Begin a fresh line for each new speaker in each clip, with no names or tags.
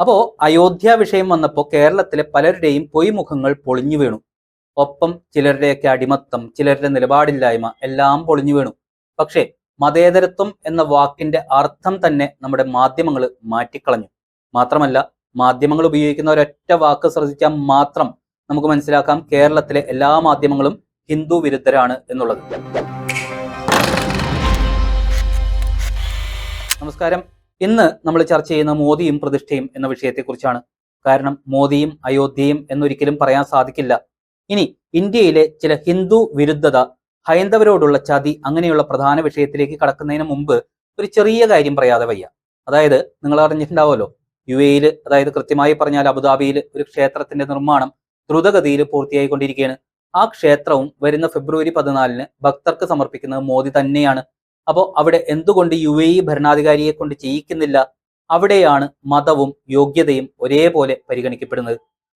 അപ്പോ അയോധ്യ വിഷയം വന്നപ്പോൾ കേരളത്തിലെ പലരുടെയും പൊയ്മുഖങ്ങൾ പൊളിഞ്ഞു വീണു. ഒപ്പം ചിലരുടെയൊക്കെ അടിമത്തം ചിലരുടെ നിലപാടില്ലായ്മ എല്ലാം പൊളിഞ്ഞു വീണു. പക്ഷേ മതേതരത്വം എന്ന വാക്കിന്റെ അർത്ഥം തന്നെ നമ്മുടെ മാധ്യമങ്ങൾ മാറ്റിക്കളഞ്ഞു. മാത്രമല്ല മാധ്യമങ്ങൾ ഉപയോഗിക്കുന്ന ഒരൊറ്റ വാക്ക് ശ്രദ്ധിച്ചാൽ മാത്രം നമുക്ക് മനസ്സിലാക്കാം കേരളത്തിലെ എല്ലാ മാധ്യമങ്ങളും ഹിന്ദു വിരുദ്ധരാണ് എന്നുള്ളത്. നമസ്കാരം. ഇന്ന് നമ്മൾ ചർച്ച ചെയ്യുന്ന മോദിയും പ്രതിഷ്ഠയും എന്ന വിഷയത്തെക്കുറിച്ചാണ്. കാരണം മോദിയും അയോധ്യയും എന്നൊരിക്കലും പറയാൻ സാധിക്കില്ല. ഇനി ഇന്ത്യയിലെ ചില ഹിന്ദു വിരുദ്ധത ഹൈന്ദവരോടുള്ള ചതി അങ്ങനെയുള്ള പ്രധാന വിഷയത്തിലേക്ക് കടക്കുന്നതിന് മുമ്പ് ഒരു ചെറിയ കാര്യം പറയാതെ വയ്യ. അതായത് നിങ്ങൾ അറിഞ്ഞിട്ടുണ്ടാവുമല്ലോ യു എയിൽ അതായത് കൃത്യമായി പറഞ്ഞാൽ അബുദാബിയിൽ ഒരു ക്ഷേത്രത്തിന്റെ നിർമ്മാണം ദ്രുതഗതിയിൽ പൂർത്തിയായിക്കൊണ്ടിരിക്കുകയാണ്. ആ ക്ഷേത്രവും വരുന്ന ഫെബ്രുവരി പതിനാലിന് ഭക്തർക്ക് സമർപ്പിക്കുന്നത് മോദി തന്നെയാണ്. അപ്പോൾ അവിടെ എന്തുകൊണ്ട് യു എ ഇ ഭരണാധികാരിയെ കൊണ്ട് ചെയ്യിക്കുന്നില്ല? അവിടെയാണ് മതവും യോഗ്യതയും ഒരേപോലെ പരിഗണിക്കപ്പെടുന്നത്.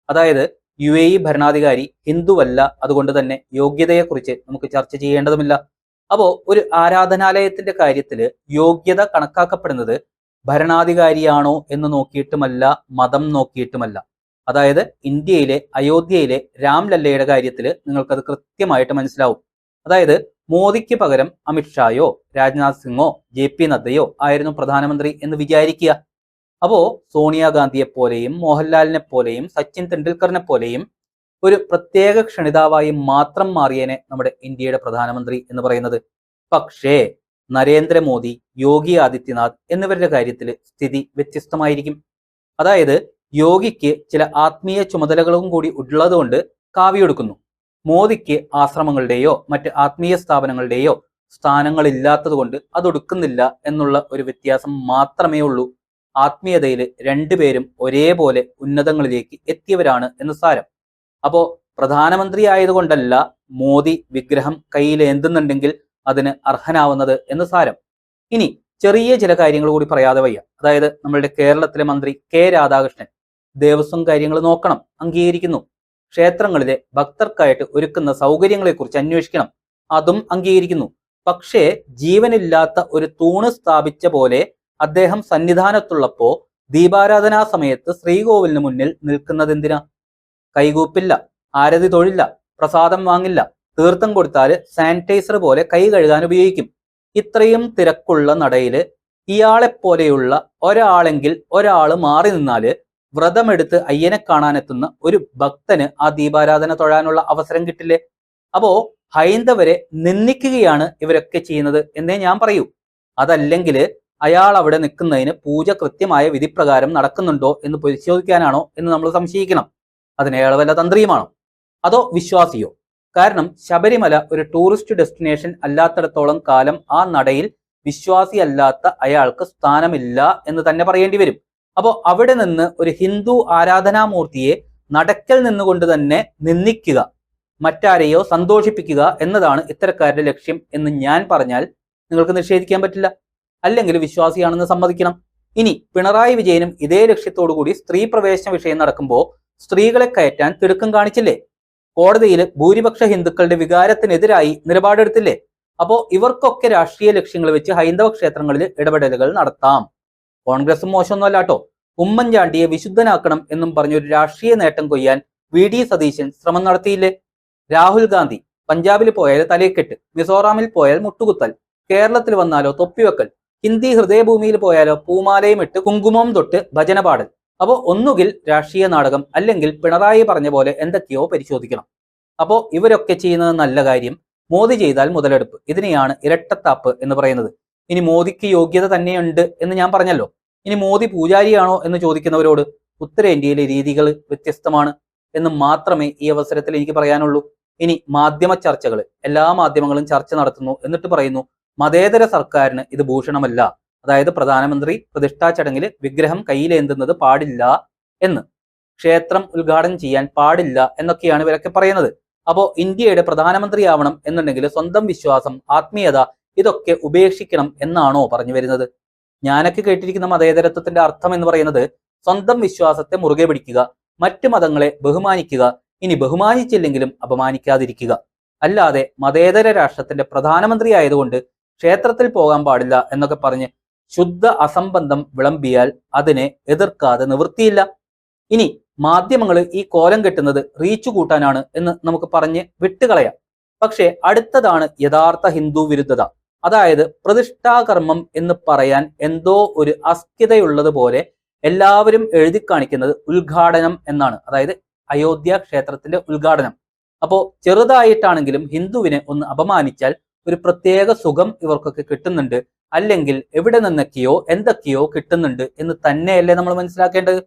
അതായത് യു എ ഇ ഭരണാധികാരി ഹിന്ദുവല്ല അതുകൊണ്ട് തന്നെ യോഗ്യതയെക്കുറിച്ച് നമുക്ക് ചർച്ച ചെയ്യേണ്ടതുമില്ല. അപ്പോൾ ഒരു ആരാധനാലയത്തിന്റെ കാര്യത്തിൽ യോഗ്യത കണക്കാക്കപ്പെടുന്നത് ഭരണാധികാരിയാണോ എന്ന് നോക്കിയിട്ടുമല്ല മതം നോക്കിയിട്ടുമല്ല. അതായത് ഇന്ത്യയിലെ അയോധ്യയിലെ രാംലല്ലയുടെ കാര്യത്തിൽ നിങ്ങൾക്കത് കൃത്യമായിട്ട് മനസ്സിലാവും. അതായത് മോദിക്ക് പകരം അമിത്ഷായോ രാജ്നാഥ് സിംഗോ ജെ പി നദ്ദയോ ആയിരുന്നു പ്രധാനമന്ത്രി എന്ന് വിചാരിക്കുക. അപ്പോ സോണിയാഗാന്ധിയെ പോലെയും മോഹൻലാലിനെ പോലെയും സച്ചിൻ തെണ്ടുൽക്കറിനെ പോലെയും ഒരു പ്രത്യേക ക്ഷണിതാവായി മാത്രം മാറിയേനെ നമ്മുടെ ഇന്ത്യയുടെ പ്രധാനമന്ത്രി എന്ന് പറയുന്നത്. പക്ഷേ നരേന്ദ്രമോദി യോഗി ആദിത്യനാഥ് എന്നിവരുടെ കാര്യത്തിൽ സ്ഥിതി വ്യത്യസ്തമായിരിക്കും. അതായത് യോഗിക്ക് ചില ആത്മീയ ചുമതലകളും കൂടി ഉള്ളതുകൊണ്ട് കാവ്യൊടുക്കുന്നു മോദിക്ക് ആശ്രമങ്ങളുടെയോ മറ്റ് ആത്മീയ സ്ഥാപനങ്ങളുടെയോ സ്ഥാനങ്ങളില്ലാത്തതുകൊണ്ട് അതൊടുക്കുന്നില്ല എന്നുള്ള ഒരു വ്യത്യാസം മാത്രമേ ഉള്ളൂ. ആത്മീയതയിൽ രണ്ടുപേരും ഒരേപോലെ ഉന്നതങ്ങളിലേക്ക് എത്തിയവരാണ് എന്ന് സാരം. അപ്പോ പ്രധാനമന്ത്രി ആയതുകൊണ്ടല്ല മോദി വിഗ്രഹം കയ്യിലേന്തുന്നുണ്ടെങ്കിൽ അതിന് അർഹനാവുന്നത് എന്ന് സാരം. ഇനി ചെറിയ ചില കാര്യങ്ങൾ കൂടി പറയാതെ വയ്യ. അതായത് നമ്മളുടെ കേരളത്തിലെ മന്ത്രി കെ രാധാകൃഷ്ണൻ. ദേവസ്വം കാര്യങ്ങൾ നോക്കണം. അംഗീകരിക്കുന്നു. ക്ഷേത്രങ്ങളിലെ ഭക്തർക്കായിട്ട് ഒരുക്കുന്ന സൗകര്യങ്ങളെക്കുറിച്ച് അന്വേഷിക്കണം. അതും അംഗീകരിക്കുന്നു. പക്ഷേ ജീവനില്ലാത്ത ഒരു തൂണ് സ്ഥാപിച്ച പോലെ അദ്ദേഹം സന്നിധാനത്തുള്ളപ്പോ ദീപാരാധനാ സമയത്ത് ശ്രീകോവിലിന് മുന്നിൽ നിൽക്കുന്നതെന്തിനാ? കൈകൂപ്പില്ല ആരതി തൊഴില്ല പ്രസാദം വാങ്ങില്ല തീർത്ഥം കൊടുത്താൽ സാനിറ്റൈസർ പോലെ കൈ കഴുകാൻ ഉപയോഗിക്കും. ഇത്രയും തിരക്കുള്ള നടയിൽ ഇയാളെപ്പോലെയുള്ള ഒരാളെങ്കിൽ ഒരാൾ മാറി നിന്നാൽ വ്രതമെടുത്ത് അയ്യനെ കാണാനെത്തുന്ന ഒരു ഭക്തന് ആ ദീപാരാധന തൊഴാനുള്ള അവസരം കിട്ടില്ലേ? അപ്പോ ഹൈന്ദവരെ നിന്ദിക്കുകയാണ് ഇവരൊക്കെ ചെയ്യുന്നത് എന്നേ ഞാൻ പറയൂ. അതല്ലെങ്കിൽ അയാൾ അവിടെ നിൽക്കുന്നതിന് പൂജ കൃത്യമായ വിധിപ്രകാരം നടക്കുന്നുണ്ടോ എന്ന് പരിശോധിക്കാനാണോ എന്ന് നമ്മൾ സംശയിക്കണം. അതിന് അയാൾ വല്ല തന്ത്രിയുമാണോ? അതോ വിശ്വാസിയോ? കാരണം ശബരിമല ഒരു ടൂറിസ്റ്റ് ഡെസ്റ്റിനേഷൻ അല്ലാത്തിടത്തോളം കാലം ആ നടയിൽ വിശ്വാസിയല്ലാത്ത അയാൾക്ക് സ്ഥാനമില്ല എന്ന് തന്നെ പറയേണ്ടി വരും. അപ്പോൾ അവിടെ നിന്ന് ഒരു ഹിന്ദു ആരാധനാമൂർത്തിയെ നടക്കൽ നിന്നുകൊണ്ട് തന്നെ നിന്ദിക്കുക മറ്റാരെയോ സന്തോഷിപ്പിക്കുക എന്നതാണ് ഇത്തരക്കാരുടെ ലക്ഷ്യം എന്ന് ഞാൻ പറഞ്ഞാൽ നിങ്ങൾക്ക് നിഷേധിക്കാൻ പറ്റില്ല. അല്ലെങ്കിൽ വിശ്വാസിയാണെന്ന് സമ്മതിക്കണം. ഇനി പിണറായി വിജയനും ഇതേ കൂടി സ്ത്രീ പ്രവേശന വിഷയം നടക്കുമ്പോൾ സ്ത്രീകളെ കയറ്റാൻ തിടുക്കം കാണിച്ചില്ലേ? കോടതിയിൽ ഭൂരിപക്ഷ ഹിന്ദുക്കളുടെ വികാരത്തിനെതിരായി നിലപാടെടുത്തില്ലേ? അപ്പോൾ ഇവർക്കൊക്കെ രാഷ്ട്രീയ ലക്ഷ്യങ്ങൾ വെച്ച് ഹൈന്ദവ ക്ഷേത്രങ്ങളിൽ ഇടപെടലുകൾ നടത്താം. കോൺഗ്രസും മോശമൊന്നുമല്ല കേട്ടോ ഉമ്മൻചാണ്ടിയെ വിശുദ്ധനാക്കണം എന്നും പറഞ്ഞൊരു രാഷ്ട്രീയ നേട്ടം കൊയ്യാൻ വി ഡി സതീശൻ ശ്രമം നടത്തിയില്ലേ? രാഹുൽ ഗാന്ധി പഞ്ചാബിൽ പോയാൽ തലയെക്കെട്ട് മിസോറാമിൽ പോയാൽ മുട്ടുകുത്തൽ കേരളത്തിൽ വന്നാലോ തൊപ്പിവെക്കൽ ഹിന്ദി ഹൃദയഭൂമിയിൽ പോയാലോ പൂമാലയും ഇട്ട് കുങ്കുമം തൊട്ട് ഭജന പാടൽ അപ്പോൾ ഒന്നുകിൽ രാഷ്ട്രീയ നാടകം അല്ലെങ്കിൽ പിണറായി പറഞ്ഞ പോലെ എന്തൊക്കെയോ പരിശോധിക്കണം. അപ്പോൾ ഇവരൊക്കെ ചെയ്യുന്നത് നല്ല കാര്യം. മോദി ചെയ്താൽ മുതലെടുപ്പ്. ഇതിനെയാണ് ഇരട്ടത്താപ്പ് എന്ന് പറയുന്നത്. ഇനി മോദിക്ക് യോഗ്യത തന്നെയുണ്ട് എന്ന് ഞാൻ പറഞ്ഞല്ലോ. ഇനി മോദി പൂജാരിയാണോ എന്ന് ചോദിക്കുന്നവരോട് ഉത്തരേന്ത്യയിലെ രീതികൾ വ്യത്യസ്തമാണ് എന്ന് മാത്രമേ ഈ അവസരത്തിൽ എനിക്ക് പറയാനുള്ളൂ. ഇനി മാധ്യമ ചർച്ചകൾ എല്ലാ മാധ്യമങ്ങളും ചർച്ച നടത്തുന്നു എന്നിട്ട് പറയുന്നു മതേതര സർക്കാരിന് ഇത് ഭൂഷണമല്ല. അതായത് പ്രധാനമന്ത്രി പ്രതിഷ്ഠാ ചടങ്ങിൽ വിഗ്രഹം കയ്യിലേന്തുന്നത് പാടില്ല എന്ന്. ക്ഷേത്രം ഉദ്ഘാടനം ചെയ്യാൻ പാടില്ല എന്നൊക്കെയാണ് ഇവരൊക്കെ പറയുന്നത്. അപ്പോൾ ഇന്ത്യയുടെ പ്രധാനമന്ത്രിയാവണം എന്നുണ്ടെങ്കിൽ സ്വന്തം വിശ്വാസം ആത്മീയത ഇതൊക്കെ ഉപേക്ഷിക്കണം എന്നാണോ പറഞ്ഞു വരുന്നത്? ഞാനൊക്കെ കേട്ടിരിക്കുന്ന മതേതരത്വത്തിന്റെ അർത്ഥം എന്ന് പറയുന്നത് സ്വന്തം വിശ്വാസത്തെ മുറുകെ പിടിക്കുക മറ്റു മതങ്ങളെ ബഹുമാനിക്കുക ഇനി ബഹുമാനിച്ചില്ലെങ്കിലും അപമാനിക്കാതിരിക്കുക. അല്ലാതെ മതേതര രാഷ്ട്രത്തിന്റെ പ്രധാനമന്ത്രി ആയതുകൊണ്ട് ക്ഷേത്രത്തിൽ പോകാൻ പാടില്ല എന്നൊക്കെ പറഞ്ഞ് ശുദ്ധ അസംബന്ധം വിളമ്പിയാൽ അതിനെ എതിർക്കാതെ നിവൃത്തിയില്ല. ഇനി മാധ്യമങ്ങൾ ഈ കോലം കെട്ടുന്നത് റീച്ച് കൂട്ടാനാണ് എന്ന് നമുക്ക് പറഞ്ഞ് വിട്ടുകളയാം. പക്ഷേ അടുത്തതാണ് യഥാർത്ഥ ഹിന്ദു വിരുദ്ധത. അതായത് പ്രതിഷ്ഠാകർമ്മം എന്ന് പറയാൻ എന്തോ ഒരു അസ്ഥിതയുള്ളത് പോലെ എല്ലാവരും എഴുതി കാണിക്കുന്നത് ഉദ്ഘാടനം എന്നാണ്. അതായത് അയോധ്യ ക്ഷേത്രത്തിന്റെ ഉദ്ഘാടനം. അപ്പോ ചെറുതായിട്ടാണെങ്കിലും ഹിന്ദുവിനെ ഒന്ന് അപമാനിച്ചാൽ ഒരു പ്രത്യേക സുഖം ഇവർക്കൊക്കെ കിട്ടുന്നുണ്ട്. അല്ലെങ്കിൽ എവിടെ നിന്നൊക്കെയോ എന്തൊക്കെയോ കിട്ടുന്നുണ്ട് എന്ന് തന്നെയല്ലേ നമ്മൾ മനസ്സിലാക്കേണ്ടത്?